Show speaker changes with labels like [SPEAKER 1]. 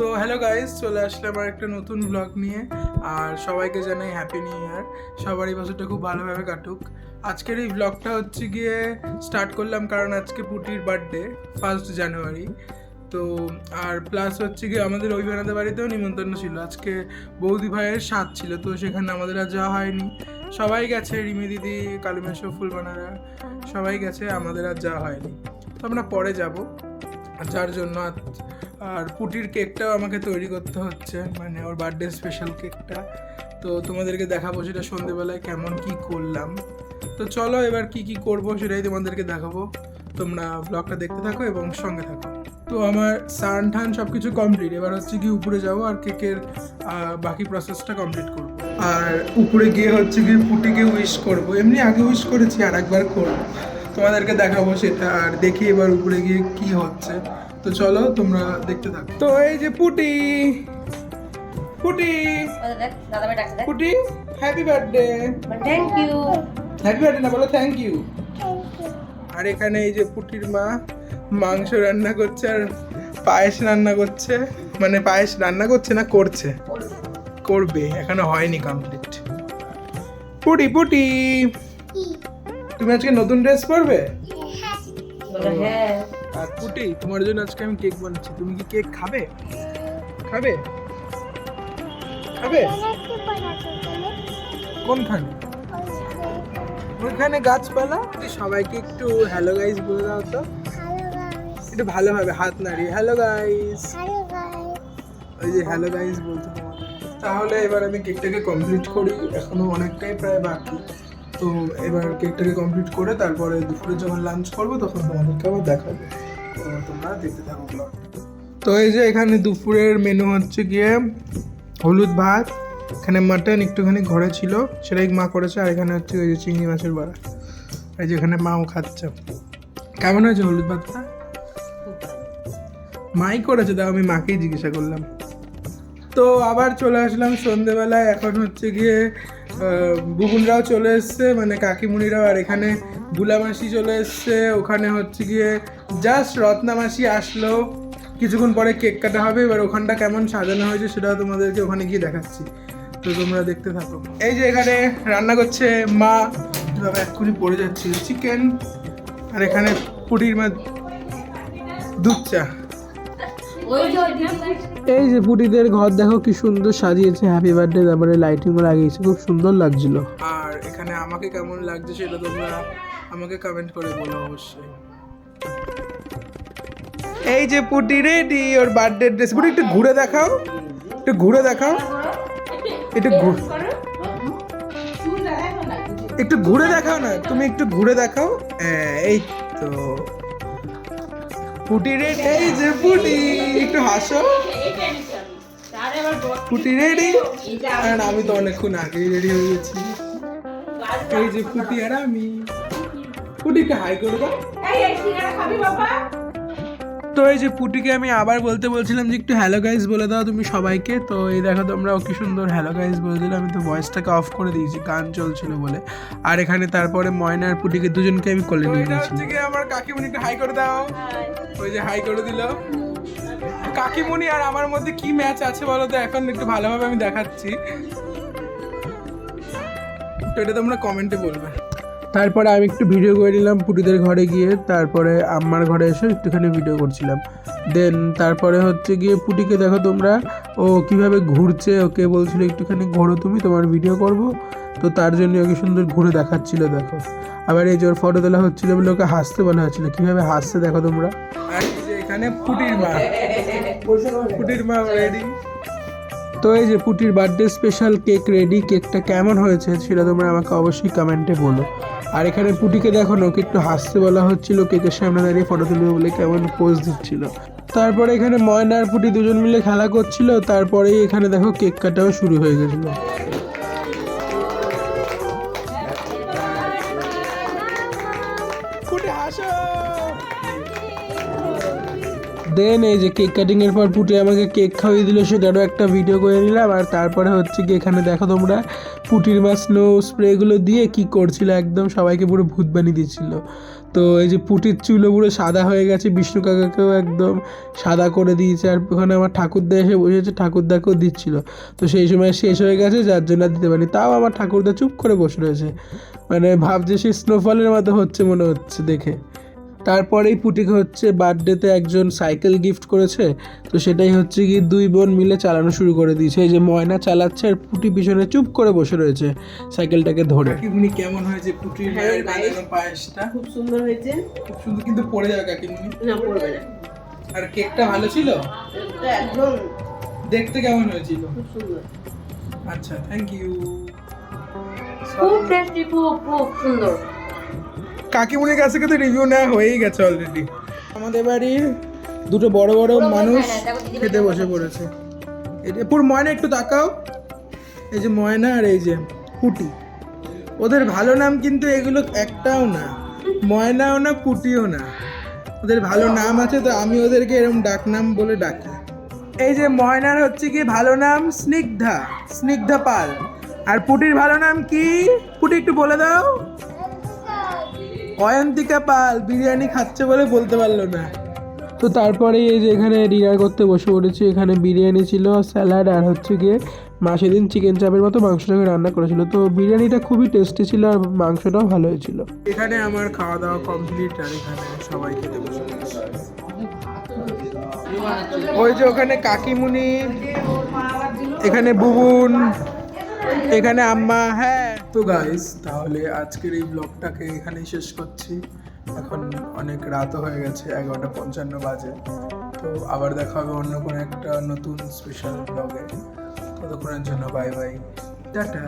[SPEAKER 1] তো hello guys চলে আসলাম আর একটা নতুন ব্লগ নিয়ে। আর সবাইকে জানাই হ্যাপি নিউ ইয়ার সবারই বছরটা খুব ভালোভাবে কাটুক। আজকের এই ব্লগটা হচ্ছে গিয়ে স্টার্ট করলাম কারণ আজকে পুটির বার্থডে ফার্স্ট জানুয়ারি তো, আর প্লাস হচ্ছে গিয়ে আমাদের অভিমানাদের বাড়িতেও নিমন্ত্রণ ছিল। আজকে বৌদি ভাইয়ের স্বাদ ছিল, তো সেখানে আমাদের আর যাওয়া হয়নি। সবাই গেছে রিমি দিদি, কালিমেশো, ফুলবানারা। সবাই গেছে, আমাদের আর যাওয়া হয়নি। তো আমরা পরে যাব। যার জন্য আর পুটির কেকটাও আমাকে তৈরি করতে হচ্ছে মানে ওর বার্থডে স্পেশাল কেকটা। তো তোমাদেরকে দেখাবো সেটা সন্ধেবেলায় কেমন কি করলাম। তো চলো এবার কি কি করব সেটাই তোমাদেরকে দেখাবো। তোমরা ব্লগটা দেখতে থাকো এবং সঙ্গে থাকো। তো আমার সান ঠান সব কিছু কমপ্লিট এবার হচ্ছে কি উপরে যাব আর কেকের বাকি প্রসেসটা কমপ্লিট করব। আর উপরে গিয়ে হচ্ছে কি পুটিকে উইশ করব। এমনি আগে উইশ করেছি আর একবার করব। তোমাদেরকে দেখাবো সেটা আর দেখি এবার উপরে গিয়ে কি হচ্ছে। তো চলো তোমরা দেখতে থাকো। তো এই যে পুটি পুটি পুটি happy birthday
[SPEAKER 2] thank you
[SPEAKER 1] happy birthday না বলো থ্যাংক ইউ আর এখানে এই যে পুটির মা মাংস রান্না করছে আর পায়েস রান্না করছে। মানে পায়েস রান্না করছে না করছে? করবে এখনও হয়নি কমপ্লিট পুটি পুটি। তুমি আজকে নতুন ড্রেস পরবে?
[SPEAKER 2] হ্যাঁ।
[SPEAKER 1] আর পুটি তোমার জন্য আজকে আমি কেক বানাচ্ছি। তুমি কি কেক খাবে? খাবে? খাবে? কোনখানে? ওইখানে গাছপালা। সবাইকে একটু হ্যালো গাইস বলে দাও তো। একটু ভালোভাবে হাত নাড়িয়ে হ্যালো গাইস ওই যে হ্যালো গাইস বলতে তাহলে এবার আমি কেকটাকে কমপ্লিট করি। এখনও অনেকটাই প্রায় বাকি। তো এবার কেকটাকে কমপ্লিট করে তারপরে দুপুরে যখন লাঞ্চ করব, তখন তোমাদেরকে আবার দেখাবো। তো তোমরা দেখতে থাকো তো এই যে এখানে দুপুরের মেনু হচ্ছে গিয়ে হলুদ ভাত, এখানে মাটন একটুখানি ঘরে ছিল, সেটাই মা করেছে, আর এখানে হচ্ছে ওই যে চিংড়ি মাছের বড়া। এই যে এখানে মাও খাচ্ছে। কেমন হয়েছে হলুদ ভাতটা? মাই করেছে, তাও আমি মাকেই জিজ্ঞাসা করলাম। তো আবার চলে আসলাম সন্ধেবেলায়, এখন হচ্ছে গিয়ে আহ, বুবুনরাও চলে এসছে মানে কাকিমুনিরাও আর এখানে বুলামাসি চলে এসছে। ওখানে হচ্ছে গিয়ে জাস্ট রত্নামাসি আসলো। কিছুক্ষণ পরে কেক কাটা হবে এবার ওখানটা কেমন সাজানো হয়েছে সেটাও তোমাদেরকে ওখানে গিয়ে দেখাচ্ছি। তো তোমরা দেখতে থাকো। এই যে এখানে রান্না করছে মা। এক্ষুনি পড়ে যাচ্ছে চিকেন আর এখানে পুটির মা দুধ চা। এই যে পুটিদের ঘর দেখো কি সুন্দর সাজিয়েছে। হ্যাপি বার্থডে তারপরে লাইটিং লাগিয়েছে খুব সুন্দর লাগছিল। আর এখানে আমাকে কেমন লাগছে সেটা তোমরা আমাকে কমেন্ট করে বলো অবশ্যই। এই যে পুটি রেডি ওর বার্থডে ড্রেস পুটি একটু ঘুরে দেখাও। একটু ঘুরে দেখাও। একটু ঘুরে একটু ঘুরে দেখাও না তুমি একটু ঘুরে দেখাও। হ্যাঁ, এই তো। পুটি রেডি এই যে পুটি একটু হাসো। পুটি রেডি আর আমি তো অনেকক্ষণ আগেই রেডি হয়ে গেছি। এই যে পুটি আর আমি। পুটিকে হাই করে দাও। তো এই যে পুটিকে আমি আবার বলতে বলছিলাম যে একটু হ্যালো গাইজ বলে দাও তুমি সবাইকে। তো এই দেখো তোমরা কি সুন্দর হ্যালো গাইজ বলে দিলে। আমি তো ভয়েসটাকে অফ করে দিয়েছি গান চলছিল বলে। আর এখানে তারপরে ময়না আর পুটিকে দুজনকে আমি কোলে নিয়ে গেছি আমার কাকিমুনি একটু হাই করে দাও। ওই যে হাই করে দিল। কাকিমুনি আর আমার মধ্যে কি ম্যাচ আছে বলো তো এখন একটু ভালোভাবে আমি দেখাচ্ছি। এটা তোমরা কমেন্টে বলবে। তারপরে আমি একটু ভিডিও করে নিলাম পুটিদের ঘরে গিয়ে। তারপরে আমার ঘরে এসে একটুখানি ভিডিও করছিলাম। দেন তারপরে হচ্ছে গিয়ে পুটিকে দেখো তোমরা, ও কীভাবে ঘুরছে, ওকে বলছিল একটুখানি ঘোরো তুমি, তোমার ভিডিও করব। তো তার জন্য ওকে সুন্দর ঘুরে দেখাচ্ছিল, দেখো। আবার এই যে ওর ফটো তোলা হচ্ছিল বলে ওকে হাসতে বলা হচ্ছিল। কীভাবে হাসছে দেখো তোমরা। এখানে পুটির মা। পুটির মা রেডি তো এই যে পুটির বার্থডে স্পেশাল কেক রেডি কেকটা কেমন হয়েছে সেটা তোমরা আমাকে অবশ্যই কমেন্টে বলো। আর এখানে পুটিকে দেখো ওকে একটু হাসতে বলা হচ্ছিল কেকের সামনে দাঁড়িয়ে ফটো তুলবে বলে কেমন পোজ দিচ্ছিল। তারপরে এখানে ময়না আর পুটি দুজন মিলে খেলা করছিল, তারপরেই এখানে দেখো কেক কাটাও শুরু হয়ে গেছিল। দেন এই যে কেক কাটিং এর পর পুটি আমাকে কেক খাইয়ে দিল সেটারও একটা ভিডিও করে নিলাম, আর তারপরে হচ্ছে কি এখানে দেখো তোমরা পুটির মা স্নো স্প্রেগুলো দিয়ে কি করছিল একদম, সবাইকে পুরো ভূত বানিয়ে দিচ্ছিল তো এই যে পুটির চুলো পুরো সাদা হয়ে গেছে, বিষ্ণু কাকাকেও একদম সাদা করে দিয়েছে, আর ওখানে আমার ঠাকুরদা এসে বসেছে, ঠাকুরদাকেও দিচ্ছিল। তো সেই সময় শেষ হয়ে গেছে, যার জন্য দিতে পারিনি। তাও আমার ঠাকুরদা চুপ করে বসে রয়েছে। মানে ভাবছে সে স্নোফলের মতো হচ্ছে মনে হচ্ছে দেখে। তারপরেই পুটিকে হচ্ছে বার্থডেতে একজন সাইকেল গিফট করেছে তো সেটাই হচ্ছে কি দুই বোন মিলে চালানো শুরু করে দিয়েছে। এই যে ময়না চালাচ্ছে আর পুটি পিছনে চুপ করে বসে রয়েছে সাইকেলটাকে ধরে। কাকিমুনি কেমন হয়েছে পুটির
[SPEAKER 2] হ্যাঁ, মায়ের বানানো
[SPEAKER 1] পায়েসটা?
[SPEAKER 2] খুব সুন্দর হয়েছে।
[SPEAKER 1] খুব সুন্দর কিন্তু পড়ে যাবে কাকিমুনি
[SPEAKER 2] না পড়বে না।
[SPEAKER 1] আর কেকটা ভালো ছিল?
[SPEAKER 2] একদম
[SPEAKER 1] দেখতে কেমন হয়েছিল?
[SPEAKER 2] খুব সুন্দর।
[SPEAKER 1] আচ্ছা থ্যাংক ইউ
[SPEAKER 2] খুব টেস্টি খুব খুব সুন্দর।
[SPEAKER 1] কাকিমুনির কাছে কিন্তু রিভিউ নেওয়া হয়েই গেছে অলরেডি আমাদের বাড়ির দুটো বড় বড় মানুষ
[SPEAKER 2] দিদিভাই
[SPEAKER 1] খেতে বসে পড়েছে। এটা পুরো ময়না একটু তাকাও। এই যে ময়না আর এই যে পুটি। ওদের ভালো নাম কিন্তু এগুলো একটাও না। ময়নাও না পুটিও না। ওদের ভালো নাম আছে তো আমি ওদেরকে এরকম ডাক নাম বলে ডাকি। এই যে ময়নার হচ্ছে কি ভালো নাম স্নিগ্ধা স্নিগ্ধা পাল। আর পুটির ভালো নাম কি? পুটি একটু বলে দাও। অয়ন্তিকা পাল বিরিয়ানি খাচ্ছে বলে বলতে পারল না। তো তারপরে এই যে এখানে ডিনার করতে বসে পড়েছি এখানে বিরিয়ানি ছিল স্যালাড আর হচ্ছে গিয়ে মা সেদিন চিকেন চাপের মতো মাংসটাকে রান্না করেছিল। তো বিরিয়ানিটা খুবই টেস্টি ছিল আর মাংসটাও ভালো হয়েছিল। এখানে আমার খাওয়া দাওয়া কমপ্লিট আর এখানে সবাই খেতে বসে ওই যে ওখানে কাকিমুনি এখানে বুবুন এখানে আম্মা হ্যাঁ। তো গাইস তাহলে আজকের এই ব্লগটাকে এখানেই শেষ করছি। এখন অনেক রাতও হয়ে গেছে, এগারোটা পঞ্চান্ন বাজে। তো আবার দেখা হবে অন্য কোনো একটা নতুন স্পেশাল ব্লগে ততক্ষণের জন্য বাই বাই টাটা।